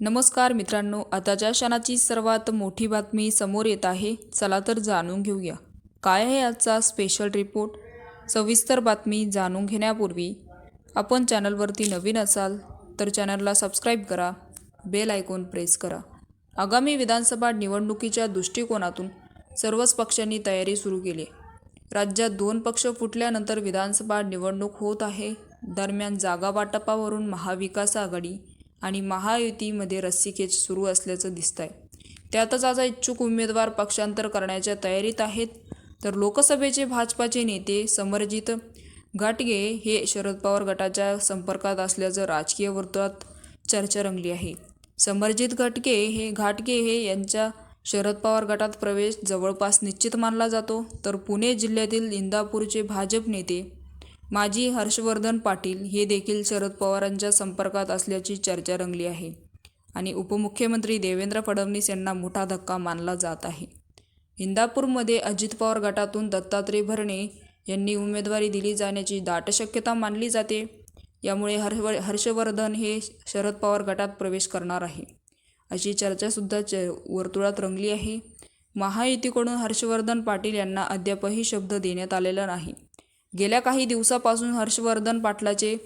नमस्कार मित्रांनो आताच्या क्षणाची सर्वात मोठी बातमी समोर येत आहे चला तर जाणून घेऊया. काय आहे आजचा स्पेशल रिपोर्ट सविस्तर बातमी जाणून घेण्यापूर्वी आपण चॅनलवरती नवीन असाल तर चॅनलला सबस्क्राईब करा बेल आयकॉन प्रेस करा. आगामी विधानसभा निवडणुकीच्या दृष्टिकोनातून सर्वच पक्षांनी तयारी सुरू केली राज्यात दोन पक्ष फुटल्यानंतर विधानसभा निवडणूक होत आहे दरम्यान जागा वाटपावरून महाविकास आघाडी आणि महायुतीमध्ये रस्सीखेच सुरू असल्याचं दिसत आहे त्यातच आज इच्छुक उमेदवार पक्षांतर करण्याच्या तयारीत आहेत. तर लोकसभेचे भाजपाचे नेते समरजित घाटगे हे शरद पवार गटाच्या संपर्कात असल्याचं राजकीय वर्तुळात चर्चा रंगली आहे. समरजित घाटगे हे घाटगे हे यांच्या शरद पवार गटात प्रवेश जवळपास निश्चित मानला जातो. तर पुणे जिल्ह्यातील इंदापूरचे भाजप नेते माजी हर्षवर्धन पाटील हे देखील शरद पवारांच्या संपर्कात असल्याची चर्चा रंगली आहे आणि उपमुख्यमंत्री देवेंद्र फडणवीस यांना मोठा धक्का मानला जात आहे. इंदापूरमध्ये अजित पवार गटातून दत्तात्रय भरणे यांनी उमेदवारी दिली जाण्याची दाट शक्यता मानली जाते. यामुळे हर्ष हर्षवर्धन हे शरद पवार गटात प्रवेश करणार आहे. अशी चर्चासुद्धा च वर्तुळात रंगली आहे. महायुतीकडून हर्षवर्धन पाटील यांना अद्यापही शब्द देण्यात आलेला नाही. गेल्या काही दिवसापासून हर्षवर्धन पाटलाचे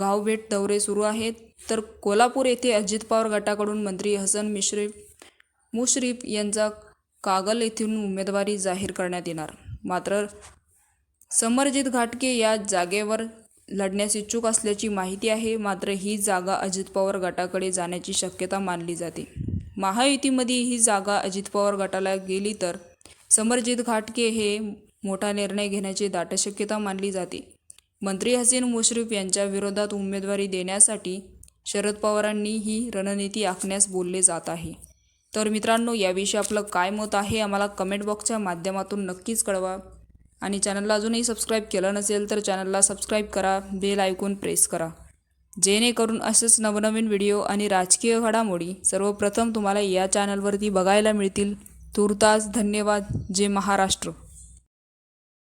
गावभेट दौरे सुरू आहेत. तर कोल्हापूर येथे अजित पवार गटाकडून मंत्री हसन मिश्रीफ मुश्रीफ यांचा कागल येथून उमेदवारी जाहीर करण्यात येणार. मात्र समरजित घाटके या जागेवर लढण्यास इच्छुक असल्याची माहिती आहे. मात्र ही जागा अजित पवार गटाकडे जाण्याची शक्यता मानली जाते. महायुतीमध्ये ही जागा अजित पवार गटाला गेली तर समरजित घाटके हे मोठा निर्णय घेण्याची दाट शक्यता मानली जाते. मंत्री हसीन मुश्रीफ यांच्या विरोधात उमेदवारी देण्यासाठी शरद पवारांनी ही रणनीती आखण्यास बोलले जात आहे. तर मित्रांनो याविषयी आपलं काय मत आहे आम्हाला कमेंट बॉक्सच्या माध्यमातून नक्कीच कळवा. आणि चॅनलला अजूनही सबस्क्राईब केलं नसेल तर चॅनलला सबस्क्राईब करा बेल ऐकून प्रेस करा. जेणेकरून असेच नवनवीन व्हिडिओ आणि राजकीय घडामोडी सर्वप्रथम तुम्हाला या चॅनलवरती बघायला मिळतील. तुर्तास धन्यवाद. जे महाराष्ट्र.